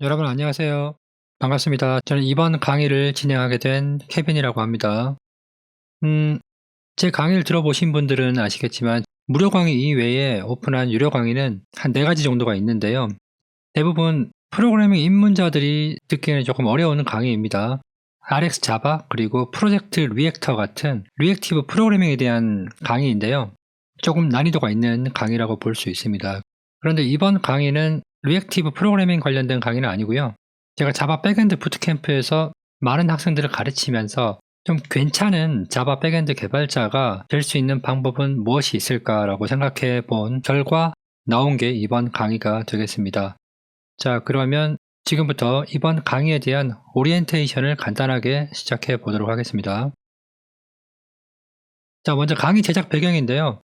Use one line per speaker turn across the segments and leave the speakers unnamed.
여러분 안녕하세요. 반갑습니다. 저는 이번 강의를 진행하게 된 케빈이라고 합니다. 음, 제 강의를 들어보신 분들은 아시겠지만 무료 강의 이외에 오픈한 유료 강의는 한 네 가지 정도가 있는데요. 대부분 프로그래밍 입문자들이 듣기에는 조금 어려운 강의입니다. RX 자바 그리고 프로젝트 리액터 같은 리액티브 프로그래밍에 대한 강의인데요. 조금 난이도가 있는 강의라고 볼 수 있습니다. 그런데 이번 강의는 리액티브 프로그래밍 관련된 강의는 아니고요. 제가 자바 백엔드 부트캠프에서 많은 학생들을 가르치면서 좀 괜찮은 자바 백엔드 개발자가 될 수 있는 방법은 무엇이 있을까라고 생각해 본 결과 나온 게 이번 강의가 되겠습니다. 자, 그러면 지금부터 이번 강의에 대한 오리엔테이션을 간단하게 시작해 보도록 하겠습니다. 자, 먼저 강의 제작 배경인데요.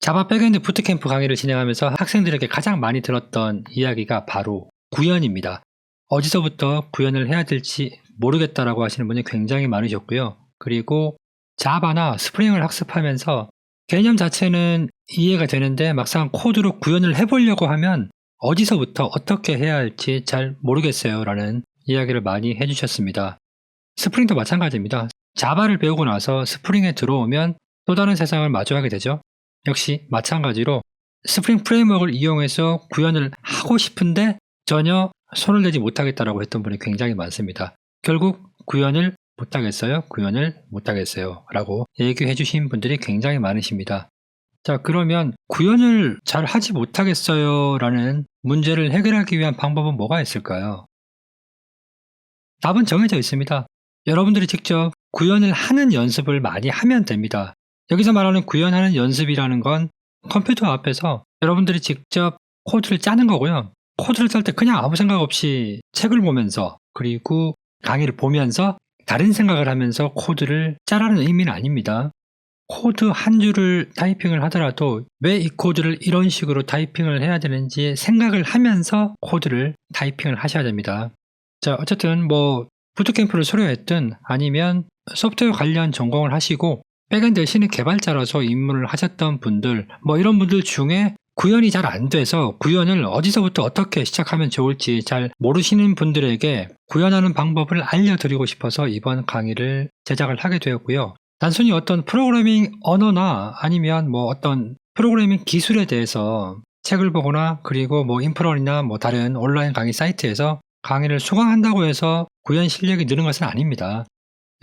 자바 백엔드 부트캠프 강의를 진행하면서 학생들에게 가장 많이 들었던 이야기가 바로 구현입니다. 어디서부터 구현을 해야 될지 모르겠다라고 하시는 분이 굉장히 많으셨고요. 그리고 자바나 스프링을 학습하면서 개념 자체는 이해가 되는데 막상 코드로 구현을 해보려고 하면 어디서부터 어떻게 해야 할지 잘 모르겠어요 라는 이야기를 많이 해주셨습니다. 스프링도 마찬가지입니다. 자바를 배우고 나서 스프링에 들어오면 또 다른 세상을 마주하게 되죠. 역시 마찬가지로 스프링 프레임워크를 이용해서 구현을 하고 싶은데 전혀 손을 대지 못하겠다라고 했던 분이 굉장히 많습니다. 결국 구현을 못하겠어요? 구현을 못하겠어요? 라고 얘기해 주신 분들이 굉장히 많으십니다. 자, 그러면 구현을 잘 하지 못하겠어요? 라는 문제를 해결하기 위한 방법은 뭐가 있을까요? 답은 정해져 있습니다. 여러분들이 직접 구현을 하는 연습을 많이 하면 됩니다. 여기서 말하는 구현하는 연습이라는 건 컴퓨터 앞에서 여러분들이 직접 코드를 짜는 거고요. 코드를 짤 때 그냥 아무 생각 없이 책을 보면서 그리고 강의를 보면서 다른 생각을 하면서 코드를 짜라는 의미는 아닙니다. 코드 한 줄을 타이핑을 하더라도 왜 이 코드를 이런 식으로 타이핑을 해야 되는지 생각을 하면서 코드를 타이핑을 하셔야 됩니다. 자, 어쨌든 뭐 부트캠프를 수료했든 아니면 소프트웨어 관련 전공을 하시고 백엔드 신의 개발자로서 입문을 하셨던 분들, 뭐 이런 분들 중에 구현이 잘 안 돼서 구현을 어디서부터 어떻게 시작하면 좋을지 잘 모르시는 분들에게 구현하는 방법을 알려드리고 싶어서 이번 강의를 제작을 하게 되었고요. 단순히 어떤 프로그래밍 언어나 아니면 뭐 어떤 프로그래밍 기술에 대해서 책을 보거나 그리고 뭐 인프런이나 뭐 다른 온라인 강의 사이트에서 강의를 수강한다고 해서 구현 실력이 느는 것은 아닙니다.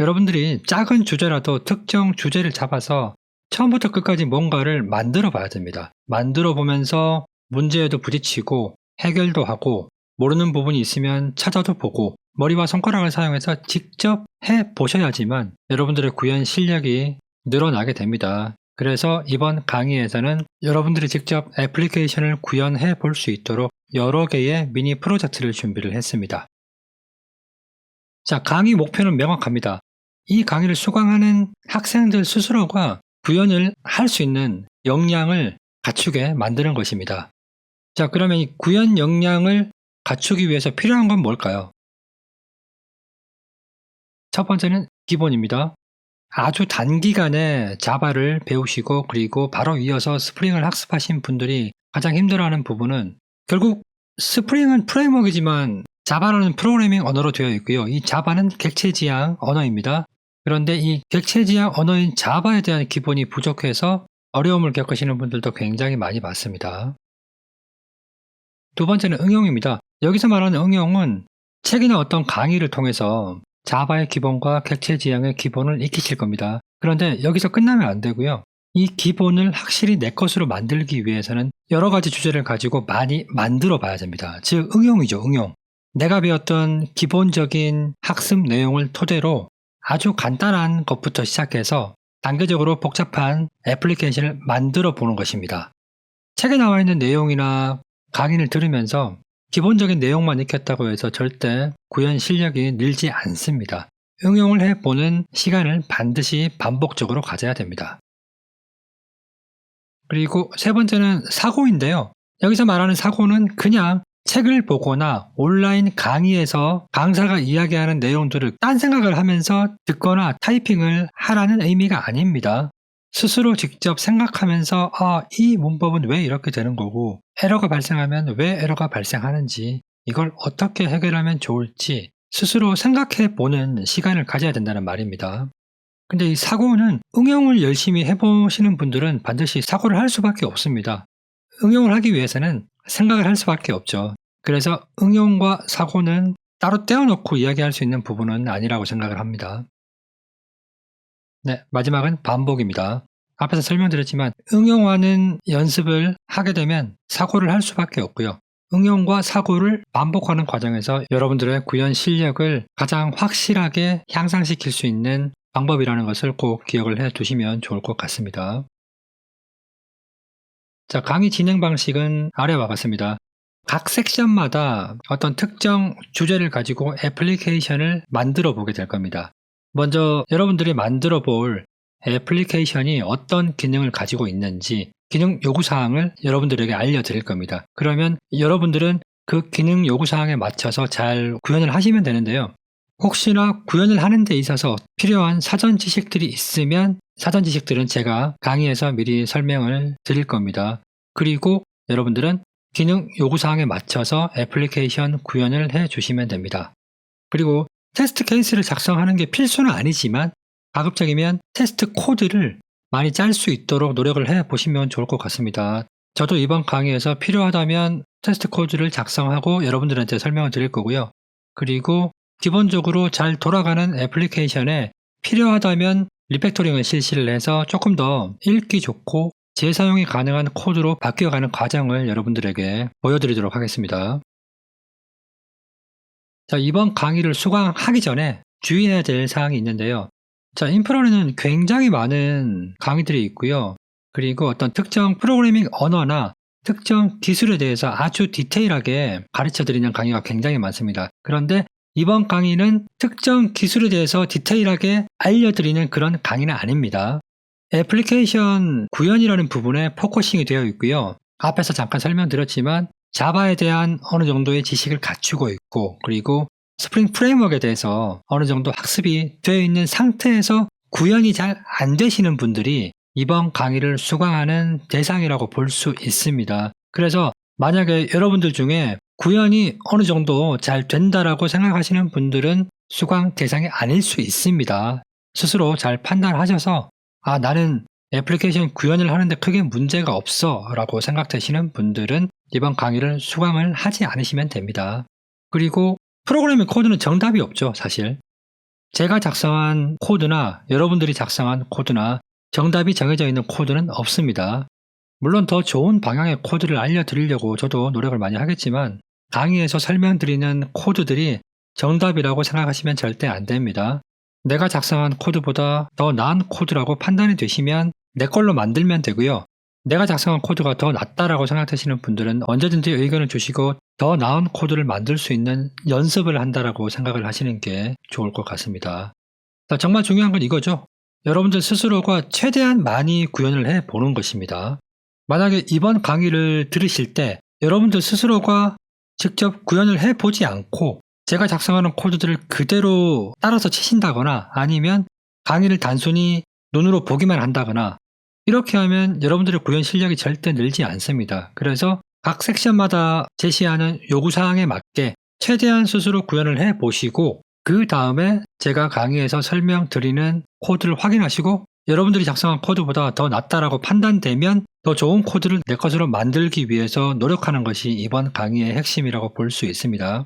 여러분들이 작은 주제라도 특정 주제를 잡아서 처음부터 끝까지 뭔가를 만들어 봐야 됩니다. 만들어 보면서 문제에도 부딪히고 해결도 하고 모르는 부분이 있으면 찾아도 보고 머리와 손가락을 사용해서 직접 해 보셔야지만 여러분들의 구현 실력이 늘어나게 됩니다. 그래서 이번 강의에서는 여러분들이 직접 애플리케이션을 구현해 볼 수 있도록 여러 개의 미니 프로젝트를 준비를 했습니다. 자, 강의 목표는 명확합니다. 이 강의를 수강하는 학생들 스스로가 구현을 할 수 있는 역량을 갖추게 만드는 것입니다. 자, 그러면 이 구현 역량을 갖추기 위해서 필요한 건 뭘까요? 첫 번째는 기본입니다. 아주 단기간에 자바를 배우시고 그리고 바로 이어서 스프링을 학습하신 분들이 가장 힘들어하는 부분은 결국 스프링은 프레임워크이지만 자바라는 프로그래밍 언어로 되어 있고요. 이 자바는 객체지향 언어입니다. 그런데 이 객체지향 언어인 자바에 대한 기본이 부족해서 어려움을 겪으시는 분들도 굉장히 많이 봤습니다. 두 번째는 응용입니다. 여기서 말하는 응용은 책이나 어떤 강의를 통해서 자바의 기본과 객체지향의 기본을 익히실 겁니다. 그런데 여기서 끝나면 안 되고요. 이 기본을 확실히 내 것으로 만들기 위해서는 여러 가지 주제를 가지고 많이 만들어 봐야 됩니다. 즉, 응용이죠, 응용. 내가 배웠던 기본적인 학습 내용을 토대로 아주 간단한 것부터 시작해서 단계적으로 복잡한 애플리케이션을 만들어 보는 것입니다. 책에 나와 있는 내용이나 강의를 들으면서 기본적인 내용만 익혔다고 해서 절대 구현 실력이 늘지 않습니다. 응용을 해보는 시간을 반드시 반복적으로 가져야 됩니다. 그리고 세 번째는 사고인데요. 여기서 말하는 사고는 그냥 책을 보거나 온라인 강의에서 강사가 이야기하는 내용들을 딴 생각을 하면서 듣거나 타이핑을 하라는 의미가 아닙니다. 스스로 직접 생각하면서 아, 이 문법은 왜 이렇게 되는 거고 에러가 발생하면 왜 에러가 발생하는지 이걸 어떻게 해결하면 좋을지 스스로 생각해 보는 시간을 가져야 된다는 말입니다. 근데 이 사고는 응용을 열심히 해보시는 분들은 반드시 사고를 할 수밖에 없습니다. 응용을 하기 위해서는 생각을 할 수밖에 없죠. 그래서 응용과 사고는 따로 떼어놓고 이야기할 수 있는 부분은 아니라고 생각을 합니다. 네, 마지막은 반복입니다. 앞에서 설명드렸지만 응용하는 연습을 하게 되면 사고를 할 수밖에 없고요. 응용과 사고를 반복하는 과정에서 여러분들의 구현 실력을 가장 확실하게 향상시킬 수 있는 방법이라는 것을 꼭 기억을 해 두시면 좋을 것 같습니다. 자, 강의 진행 방식은 아래와 같습니다. 각 섹션마다 어떤 특정 주제를 가지고 애플리케이션을 만들어 보게 될 겁니다. 먼저 여러분들이 만들어 볼 애플리케이션이 어떤 기능을 가지고 있는지 기능 요구사항을 여러분들에게 알려드릴 겁니다. 그러면 여러분들은 그 기능 요구사항에 맞춰서 잘 구현을 하시면 되는데요. 혹시나 구현을 하는 데 있어서 필요한 사전 지식들이 있으면 사전 지식들은 제가 강의에서 미리 설명을 드릴 겁니다. 그리고 여러분들은 기능 요구사항에 맞춰서 애플리케이션 구현을 해 주시면 됩니다. 그리고 테스트 케이스를 작성하는 게 필수는 아니지만 가급적이면 테스트 코드를 많이 짤 수 있도록 노력을 해 보시면 좋을 것 같습니다. 저도 이번 강의에서 필요하다면 테스트 코드를 작성하고 여러분들한테 설명을 드릴 거고요. 그리고 기본적으로 잘 돌아가는 애플리케이션에 필요하다면 리팩토링을 실시를 해서 조금 더 읽기 좋고 재사용이 가능한 코드로 바뀌어가는 과정을 여러분들에게 보여드리도록 하겠습니다. 자, 이번 강의를 수강하기 전에 주의해야 될 사항이 있는데요. 자, 인프라에는 굉장히 많은 강의들이 있고요. 그리고 어떤 특정 프로그래밍 언어나 특정 기술에 대해서 아주 디테일하게 가르쳐 드리는 강의가 굉장히 많습니다. 그런데 이번 강의는 특정 기술에 대해서 디테일하게 알려드리는 그런 강의는 아닙니다. 애플리케이션 구현이라는 부분에 포커싱이 되어 있고요. 앞에서 잠깐 설명드렸지만 자바에 대한 어느 정도의 지식을 갖추고 있고 그리고 스프링 프레임워크에 대해서 어느 정도 학습이 되어 있는 상태에서 구현이 잘 안 되시는 분들이 이번 강의를 수강하는 대상이라고 볼 수 있습니다. 그래서 만약에 여러분들 중에 구현이 어느 정도 잘 된다라고 생각하시는 분들은 수강 대상이 아닐 수 있습니다. 스스로 잘 판단하셔서 아 나는 애플리케이션 구현을 하는데 크게 문제가 없어 라고 생각되시는 분들은 이번 강의를 수강을 하지 않으시면 됩니다. 그리고 프로그래밍 코드는 정답이 없죠 사실. 제가 작성한 코드나 여러분들이 작성한 코드나 정답이 정해져 있는 코드는 없습니다. 물론 더 좋은 방향의 코드를 알려드리려고 저도 노력을 많이 하겠지만 강의에서 설명드리는 코드들이 정답이라고 생각하시면 절대 안 됩니다. 내가 작성한 코드보다 더 나은 코드라고 판단이 되시면 내 걸로 만들면 되고요. 내가 작성한 코드가 더 낫다라고 생각하시는 분들은 언제든지 의견을 주시고 더 나은 코드를 만들 수 있는 연습을 한다라고 생각을 하시는 게 좋을 것 같습니다. 정말 중요한 건 이거죠. 여러분들 스스로가 최대한 많이 구현을 해 보는 것입니다. 만약에 이번 강의를 들으실 때 여러분들 스스로가 직접 구현을 해 보지 않고 제가 작성하는 코드들을 그대로 따라서 치신다거나 아니면 강의를 단순히 눈으로 보기만 한다거나 이렇게 하면 여러분들의 구현 실력이 절대 늘지 않습니다. 그래서 각 섹션마다 제시하는 요구사항에 맞게 최대한 스스로 구현을 해 보시고 그 다음에 제가 강의에서 설명드리는 코드를 확인하시고 여러분들이 작성한 코드보다 더 낫다라고 판단되면 더 좋은 코드를 내 것으로 만들기 위해서 노력하는 것이 이번 강의의 핵심이라고 볼 수 있습니다.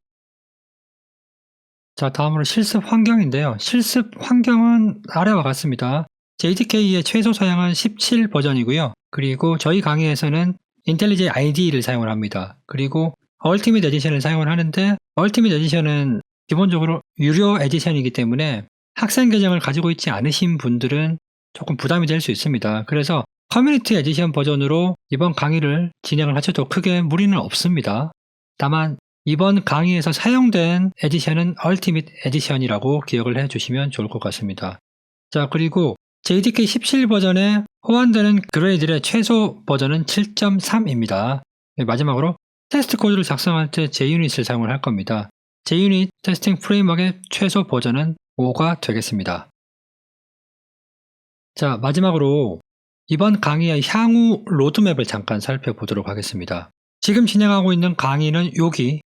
자, 다음으로 실습 환경인데요. 실습 환경은 아래와 같습니다. JDK의 최소 사양은 17 버전이고요. 그리고 저희 강의에서는 인텔리제 ID를 사용을 합니다. 그리고 얼티밋 에디션을 사용을 하는데 얼티밋 에디션은 기본적으로 유료 에디션이기 때문에 학생 계정을 가지고 있지 않으신 분들은 조금 부담이 될 수 있습니다. 그래서 커뮤니티 에디션 버전으로 이번 강의를 진행을 하셔도 크게 무리는 없습니다. 다만 이번 강의에서 사용된 에디션은 얼티밋 에디션이라고 기억을 해 주시면 좋을 것 같습니다. 자, 그리고 JDK 17 버전에 호환되는 그레이들의 최소 버전은 7.3입니다. 마지막으로 테스트 코드를 작성할 때 JUnit을 사용을 할 겁니다. JUnit 테스팅 프레임워크의 최소 버전은 5가 되겠습니다. 자, 마지막으로 이번 강의의 향후 로드맵을 잠깐 살펴보도록 하겠습니다. 지금 진행하고 있는 강의는 여기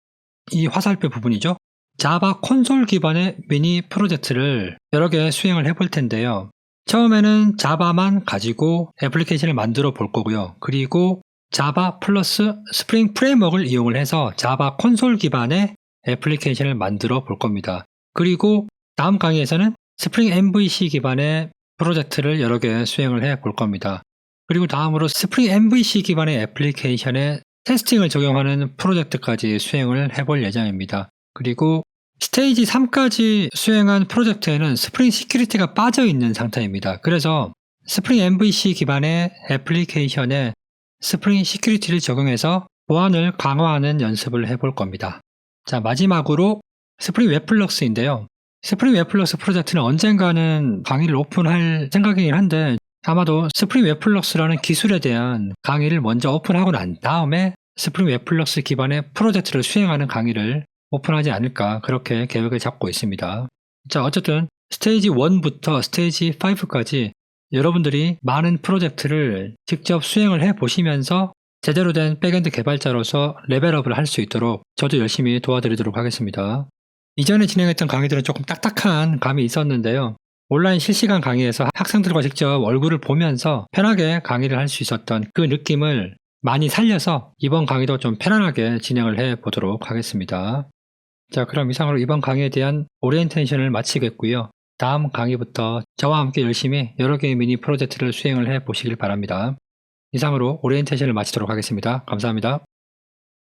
이 화살표 부분이죠. 자바 콘솔 기반의 미니 프로젝트를 여러 개 수행을 해볼 텐데요. 처음에는 자바만 가지고 애플리케이션을 만들어 볼 거고요. 그리고 자바 플러스 스프링 프레임워크를 이용을 해서 자바 콘솔 기반의 애플리케이션을 만들어 볼 겁니다. 그리고 다음 강의에서는 스프링 MVC 기반의 프로젝트를 여러 개 수행을 해 볼 겁니다. 그리고 다음으로 스프링 MVC 기반의 애플리케이션에 테스팅을 적용하는 프로젝트까지 수행을 해볼 예정입니다. 그리고 스테이지 3까지 수행한 프로젝트에는 스프링 시큐리티가 빠져 있는 상태입니다. 그래서 스프링 MVC 기반의 애플리케이션에 스프링 시큐리티를 적용해서 보안을 강화하는 연습을 해볼 겁니다. 자, 마지막으로 스프링 웹플럭스인데요. 스프링 웹플럭스 프로젝트는 언젠가는 강의를 오픈할 생각이긴 한데 아마도 스프링 웹플럭스라는 기술에 대한 강의를 먼저 오픈하고 난 다음에 스프링 웹플럭스 기반의 프로젝트를 수행하는 강의를 오픈하지 않을까 그렇게 계획을 잡고 있습니다. 자 어쨌든 스테이지 1부터 스테이지 5까지 여러분들이 많은 프로젝트를 직접 수행을 해 보시면서 제대로 된 백엔드 개발자로서 레벨업을 할 수 있도록 저도 열심히 도와드리도록 하겠습니다. 이전에 진행했던 강의들은 조금 딱딱한 감이 있었는데요. 온라인 실시간 강의에서 학생들과 직접 얼굴을 보면서 편하게 강의를 할 수 있었던 그 느낌을 많이 살려서 이번 강의도 좀 편안하게 진행을 해 보도록 하겠습니다. 자, 그럼 이상으로 이번 강의에 대한 오리엔테이션을 마치겠고요. 다음 강의부터 저와 함께 열심히 여러 개의 미니 프로젝트를 수행을 해 보시길 바랍니다. 이상으로 오리엔테이션을 마치도록 하겠습니다. 감사합니다.